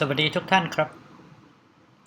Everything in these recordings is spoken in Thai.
สวัสดีทุกท่านครับ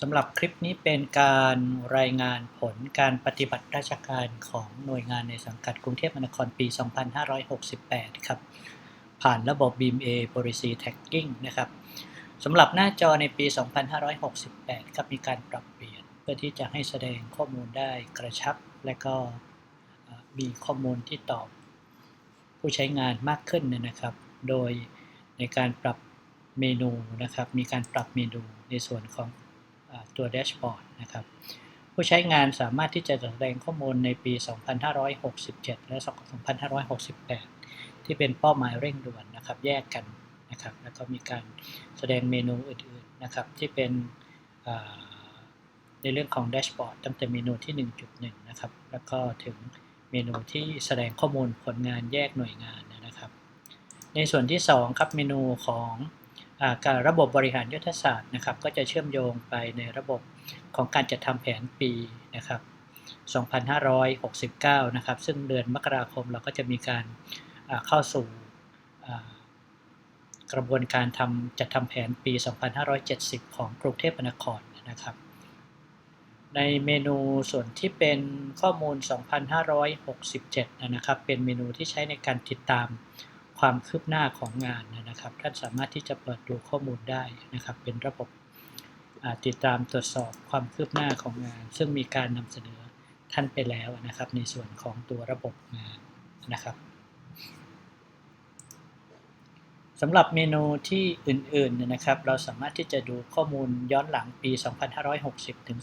สำหรับคลิปนี้เป็นการรายงานผลการปฏิบัติราชการของหน่วยงานในสังกัดกรุงเทพมหานครปี 2568 ครับ ผ่านระบบ BMA Policy Tagging นะครับสำหรับหน้าจอในปี 2568 ครับมีการปรับเปลี่ยนเพื่อที่จะให้แสดงข้อมูลได้กระชับ และก็มีข้อมูลที่ตอบผู้ใช้งานมากขึ้นนะครับ โดยในการปรับ เมนูนะครับ มีการปรับเมนูในส่วนของอตัวแดชบอร์ดนะครับ ผู้ใช้งานสามารถที่จะแสดงข้อมูลในปี 2567 และ 2568 ที่เป็นเป้าหมายเร่งด่วนนะครับ แยกกันนะครับ แล้วก็มีการแสดงเมนูอื่นๆนะครับ ที่เป็นในเรื่องของแดชบอร์ดตั้งแต่เมนูที่ 1.1 นะครับ แล้วก็ถึงเมนูที่แสดงข้อมูลผลงานแยกหน่วยงานนะครับ ในส่วนที่ 2 ครับเมนูของ การระบบบริหารยุทธศาสตร์นะครับ ก็จะเชื่อมโยงไปในระบบของการจัดทำแผนปีนะครับ 2569 นะครับ ซึ่งเดือนมกราคมเราก็จะมีการเข้าสู่กระบวนการทำจัดทำแผนปี 2570 ของกรุงเทพมหานครนะครับ ในเมนูส่วนที่เป็นข้อมูล 2567 นะครับ เป็นเมนูที่ใช้ในการติดตาม ความคืบหน้าของงานนะครับ ท่านสามารถที่จะเปิดดูข้อมูลได้นะครับ เป็นระบบติดตามตรวจสอบความคืบหน้าของงาน ซึ่งมีการนำเสนอท่านไปแล้วนะครับ ในส่วนของตัวระบบงานนะครับสำหรับเมนูที่อื่นๆนะครับ เราสามารถที่จะดูข้อมูลย้อนหลังปี 2560 ถึง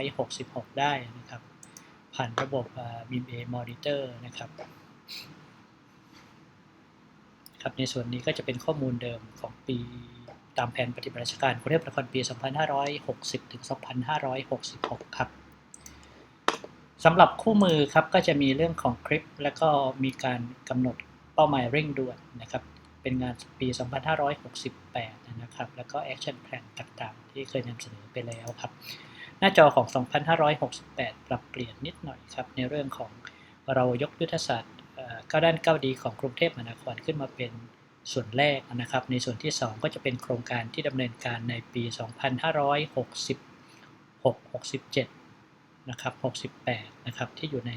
2566 ได้นะครับ ผ่านระบบ BMA Monitor นะครับ ครับในส่วนนี้ก็จะเป็นข้อมูลเดิมของปีตามแผนปฏิบัติราชการกรุงเทพมหานครปี 2560 ถึง 2566 ครับสำหรับคู่มือครับก็จะมีเรื่องของคลิป และก็มีการกำหนดเป้าหมายเร่งด่วนนะครับ เป็นงานปี 2568 นะครับ แล้วก็แอคชั่นแพลนต่างๆ ที่เคยนำเสนอไปแล้วครับ หน้าจอของ 2568 ปรับเปลี่ยนนิดหน่อยครับ ในเรื่องของเรายกยุทธศาสตร์ ก้าด้านก้าดีของกรุงเทพมหานครขึ้นมาเป็นส่วนแรกนะครับ ในส่วนที่ 2 ก็จะเป็นโครงการที่ดำเนินการในปี 2566 67 นะครับ 68 นะครับ ที่อยู่ใน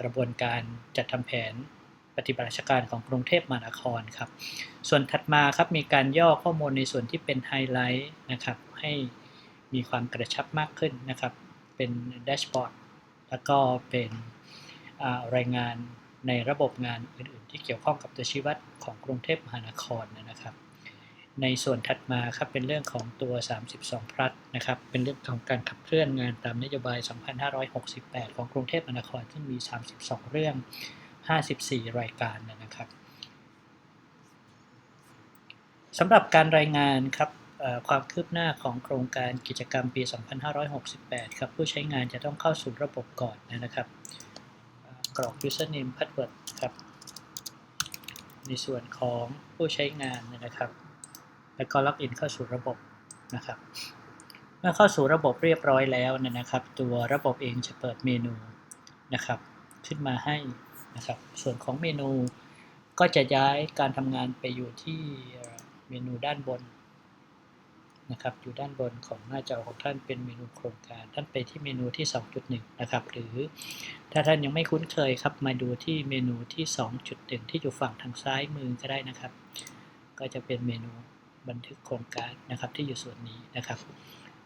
กระบวนการจัดทำแผนปฏิบัติราชการของกรุงเทพมหานครครับ ส่วนถัดมาครับมีการย่อข้อมูลในส่วนที่เป็นไฮไลท์นะครับให้มีความกระชับมากขึ้นนะครับ เป็นแดชบอร์ดแล้วก็เป็นรายงาน ในระบบงานอื่นๆ ที่เกี่ยวข้องกับตัวชี้วัดของกรุงเทพมหานครนะครับ ในส่วนถัดมาครับเป็นเรื่องของตัว 32 พลัดนะครับเป็นเรื่องของการขับเคลื่อนงานตามนโยบาย 2568 ของกรุงเทพมหานคร ซึ่งมี 32 เรื่อง 54 รายการนะครับสำหรับการรายงานครับความคืบหน้าของโครงการกิจกรรมปี 2568 ครับผู้ใช้งานจะต้องเข้าสู่ระบบก่อนนะครับ กรอก username password ครับ ในส่วนของผู้ใช้งานนะครับ แล้วก็ล็อกอินเข้าสู่ระบบนะครับ เมื่อเข้าสู่ระบบเรียบร้อยแล้วนะครับ ตัวระบบเองจะเปิดเมนูนะครับ ขึ้นมาให้นะครับ ส่วนของเมนูก็จะย้ายการทำงานไปอยู่ที่เมนูด้านบน นะครับอยู่ด้านบนของหน้าจอของท่านเป็นเมนูโครงการ ท่านไปที่เมนูที่ 2.1 นะครับ หรือถ้าท่านยังไม่คุ้นเคยครับ มาดูที่เมนูที่ 2.1 ที่อยู่ฝั่งทางซ้ายมือก็ได้นะครับ ก็จะเป็นเมนูบันทึกโครงการนะครับที่อยู่ส่วนนี้นะครับ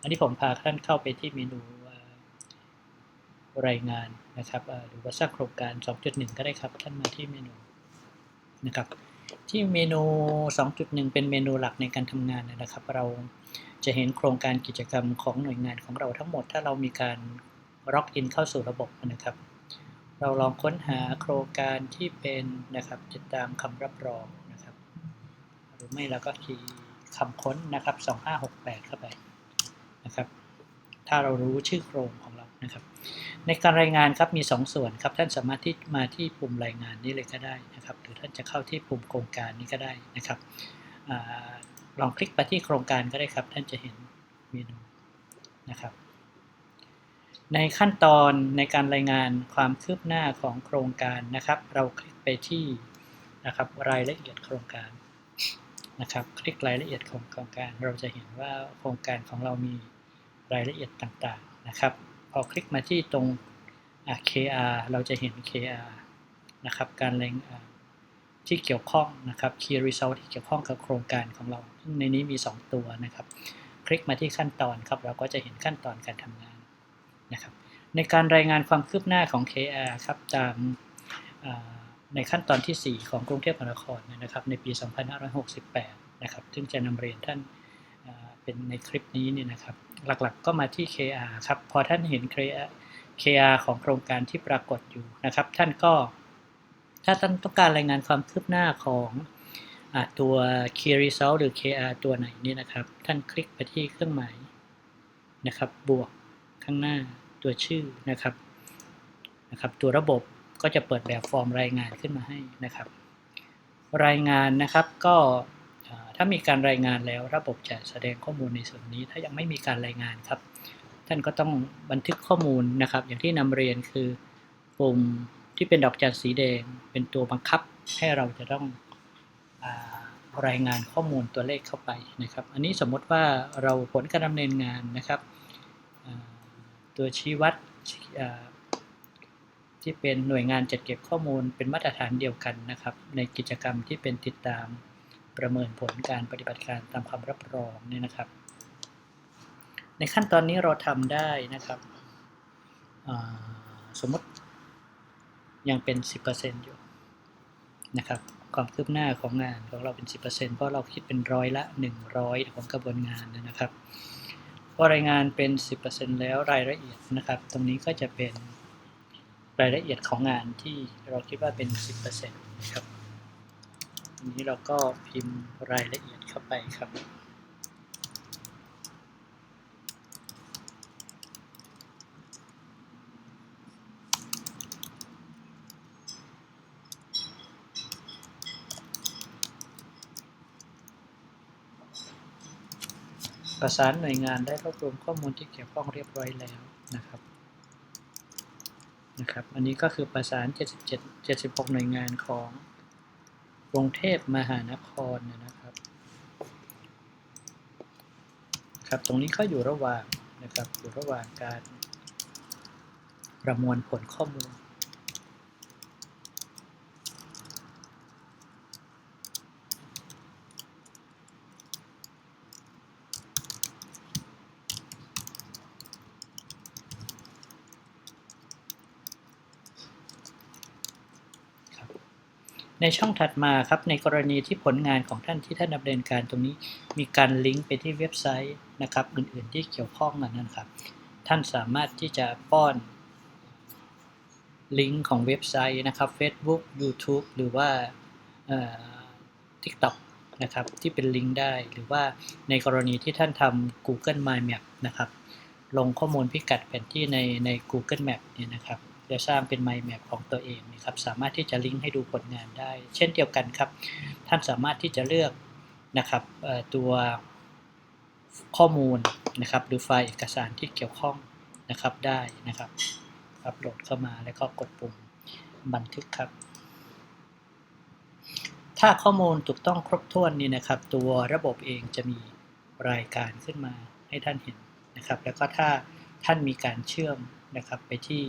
อันนี้ผมพาท่านเข้าไปที่เมนูรายงานนะครับหรือว่าสร้างโครงการ 2.1 ก็ได้ครับ ท่านมาที่เมนูนะครับที่เมนู 2.1 เป็นเมนูหลักในการทำงานนะครับ เรา จะเห็นโครงการกิจกรรมของหน่วยงานของเราทั้งหมด ถ้าเรามีการล็อกอินเข้าสู่ระบบนะครับ เราลองค้นหาโครงการที่เป็นนะครับติดตามคำรับรองนะครับ หรือไม่เราก็คีย์คำค้นนะครับ 2568 เข้าไปนะครับ ถ้าเรารู้ชื่อโครงของเรานะครับ ในการรายงานครับมี 2ส่วนครับ ท่านสามารถที่มาที่ปุ่มรายงานนี้เลยก็ได้นะครับ หรือท่านจะเข้าที่ปุ่มโครงการนี้ก็ได้นะครับ ลองคลิกไปที่โครงการก็ได้ครับ ท่านจะเห็นเมนูนะครับ ในขั้นตอนในการรายงานความคืบหน้าของโครงการนะครับ เราคลิกไปที่นะครับรายละเอียดโครงการนะครับ คลิกรายละเอียดของโครงการ เราจะเห็นว่าโครงการของเรามีรายละเอียดต่างๆนะครับ พอคลิกมาที่ตรง KR เราจะเห็น KR นะครับ การแรงาน ที่เกี่ยวข้องนะครับ Key Result ที่เกี่ยวข้องกับโครงการของเราซึ่งในนี้มี 2 ตัวนะครับ คลิกมาที่ขั้นตอนครับ เราก็จะเห็นขั้นตอนการทำงานนะครับ ในการรายงานความคืบหน้าของ KR ครับตามในขั้นตอนที่ 4 ของกรุงเทพมหานครนะครับ ในปี 2568 นะครับ ซึ่งจะนำเรียนท่านเป็นในคลิปนี้เนี่ยนะครับ หลักๆก็มาที่ KR ครับ พอท่านเห็น KR ของโครงการที่ปรากฏอยู่นะครับ ท่านก็ ถ้าต้องการรายงานความคืบหน้าของอตัว Key Result หรือ KR ตัวไหนนี่นะครับ ท่านคลิกไปที่เครื่องหมายนะครับ บวกข้างหน้าตัวชื่อนะครับนะครับ ตัวระบบก็จะเปิดแบบฟอร์มรายงานขึ้นมาให้นะครับ รายงานนะครับก็ถ้ามีการรายงานแล้วระบบจะแสดงข้อมูลในส่วนนี้ ถ้ายังไม่มีการรายงานครับ ท่านก็ต้องบันทึกข้อมูลนะครับ อย่างที่นำเรียนคือปุ่ม ที่เป็นดอกจันสีแดง เป็นตัวบังคับให้เราจะต้องรายงานข้อมูลตัวเลขเข้าไปนะครับ อันนี้สมมติว่าเราผลการดำเนินงานนะครับตัวชี้วัดที่เป็นหน่วยงานจัดเก็บข้อมูลเป็นมาตรฐานเดียวกันนะครับ ในกิจกรรมที่เป็นติดตามประเมินผลการปฏิบัติการตามความรับรองเนี่ยนะครับ ในขั้นตอนนี้เราทำได้นะครับสมมติ ยังเป็น 10%อยู่นะครับความคืบหน้าของงานของเราเป็น 10%เพราะเราคิดเป็นร้อยละ 100 ของกระบวนงานนะครับพอรายงานเป็น 10%แล้วรายละเอียดนะครับ ตรงนี้ก็จะเป็นรายละเอียดของงานที่เราคิดว่าเป็น 10%นะครับทีนี้เราก็พิมพ์รายละเอียดเข้าไปครับ ประสานหน่วยงานได้รวบรวมข้อมูลที่เกี่ยวข้องเรียบร้อยแล้วนะครับนะครับ อันนี้ก็คือประสาน 77 76 หน่วยงานของกรุงเทพมหานครนะครับ ครับตรงนี้ก็อยู่ระหว่างนะครับอยู่ระหว่างการประมวลผลข้อมูลใน ช่องถัดมาครับ ในกรณีที่ผลงานของท่านที่ท่านดำเนินการตรงนี้ มีการลิงก์ไปที่เว็บไซต์นะครับ อื่นๆที่เกี่ยวข้องกันนะครับ ท่านสามารถที่จะป้อนลิงก์ของเว็บไซต์นะครับ Facebook YouTube หรือว่า TikTok นะครับที่เป็นลิงก์ได้หรือว่าในกรณีที่ท่านทำ Google My Map นะครับ ลงข้อมูลพิกัดแผนที่ในใน Google Map เนี่ยนะครับ จะสร้างเป็น mind map ของตัวเองนะครับสามารถที่จะลิงก์ให้ดูผลงานได้ เช่นเดียวกันครับ ท่านสามารถที่จะเลือกนะครับตัวข้อมูลนะครับหรือไฟล์เอกสารที่เกี่ยวข้องนะครับได้นะครับอัปโหลดเข้ามาแล้วก็กดปุ่มบันทึกครับ ถ้าข้อมูลถูกต้องครบถ้วนนี่นะครับ ตัวระบบเองจะมีรายการขึ้นมาให้ท่านเห็นนะครับ แล้วก็ถ้าท่านมีการเชื่อมนะครับไปที่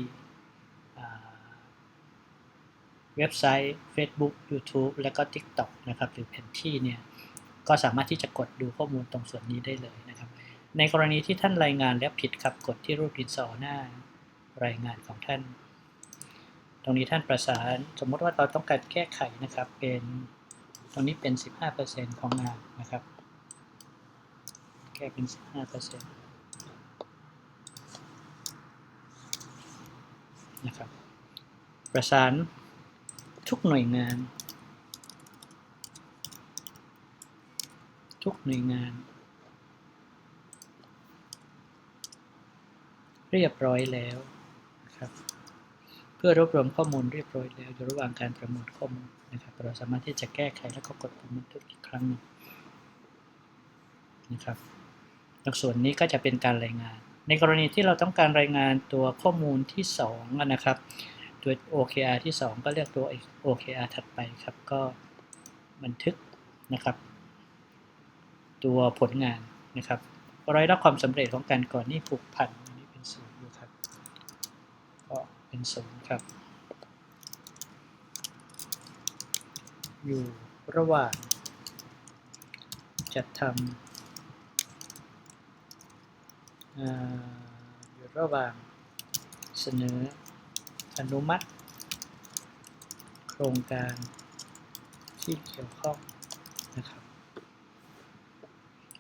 เว็บไซต์ Facebook YouTube และก็ TikTok นะครับหรือแผนที่เนี่ยก็สามารถที่จะกดดูข้อมูลตรงส่วนนี้ได้เลยนะครับ ในกรณีที่ท่านรายงานแล้วผิดครับกดที่รูปดินสอหน้ารายงานของท่าน ตรงนี้ท่านประสานสมมติว่าเราต้องการแก้ไขนะครับเป็นตรงนี้เป็น 15%ของงานนะครับ แก้เป็น 15%นะครับประสาน ทุกหน่วยงาน ทุกหน่วยงาน เรียบร้อยแล้วนะครับ เพื่อรวบรวมข้อมูลเรียบร้อยแล้วอยู่ระหว่างการประมวลข้อมูลนะครับเราสามารถที่จะแก้ไขแล้วก็กดปุ่มบันทึกอีกครั้งนึงนะครับตรงส่วนนี้ก็จะเป็นการรายงาน ในกรณีที่เราต้องการรายงานตัวข้อมูลที่2นะครับ ตัว OKR ที่ 2 ก็เลือกตัว OKR ถัดไปครับ ก็บันทึกนะครับ ตัวผลงานนะครับรายรับความสำเร็จของการก่อนหนี้ผูกพันอันนี้เป็นศูนย์อยู่ครับก็เป็นศูนย์ครับ อยู่ระหว่างจัดทำอ่าอยู่ระหว่างเสนอ อนุมัติ โครงการที่เกี่ยวข้องนะครับ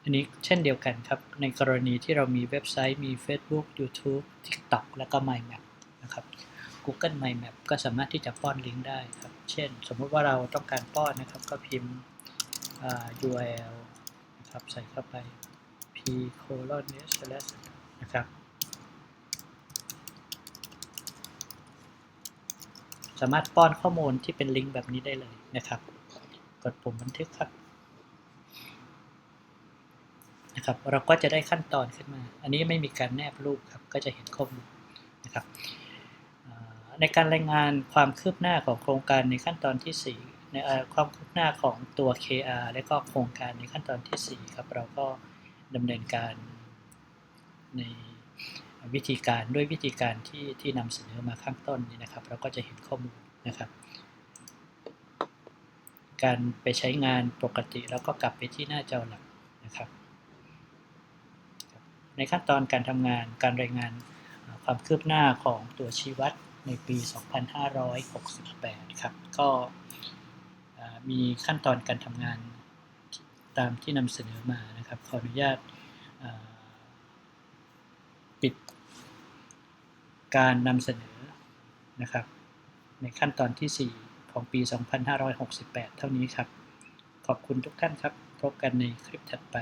อันนี้เช่นเดียวกันครับ ในกรณีที่เรามีเว็บไซต์มี Facebook YouTube TikTok แล้วก็ MyMap นะครับ Google MyMap ก็สามารถที่จะป้อนลิงก์ได้ครับ เช่น สมมติว่าเราต้องการป้อนนะครับ ก็พิมพ์ URL นะครับ ใส่เข้าไป p colon slash นะครับ สามารถป้อนข้อมูลที่เป็นลิงก์แบบนี้ได้เลยนะครับ กดปุ่มบันทึกครับนะครับ เราก็จะได้ขั้นตอนขึ้นมา อันนี้ไม่มีการแนบรูปครับ ก็จะเห็นข้อมูลนะครับในการรายงานความคืบหน้าของโครงการในขั้นตอนที่ 4 ในความคืบหน้าของตัว KR และก็โครงการในขั้นตอนที่ 4 ครับ เราก็ดำเนินการใน วิธีการด้วยวิธีการที่ที่นำเสนอมาข้างต้นนี้นะครับ เราก็จะเห็นข้อมูลนะครับ การไปใช้งานปกติแล้วก็กลับไปที่หน้าจอหลักนะครับ ในขั้นตอนการทำงานการรายงานความคืบหน้าของตัวชี้วัดในปี 2568 ครับ ก็มีขั้นตอนการทำงานตามที่นำเสนอมานะครับ ขออนุญาต ปิดการนำเสนอนะครับ ในขั้นตอนที่ 4 ของปี 2568 เท่านี้ครับ ขอบคุณทุกท่านครับ พบกันในคลิปถัดไป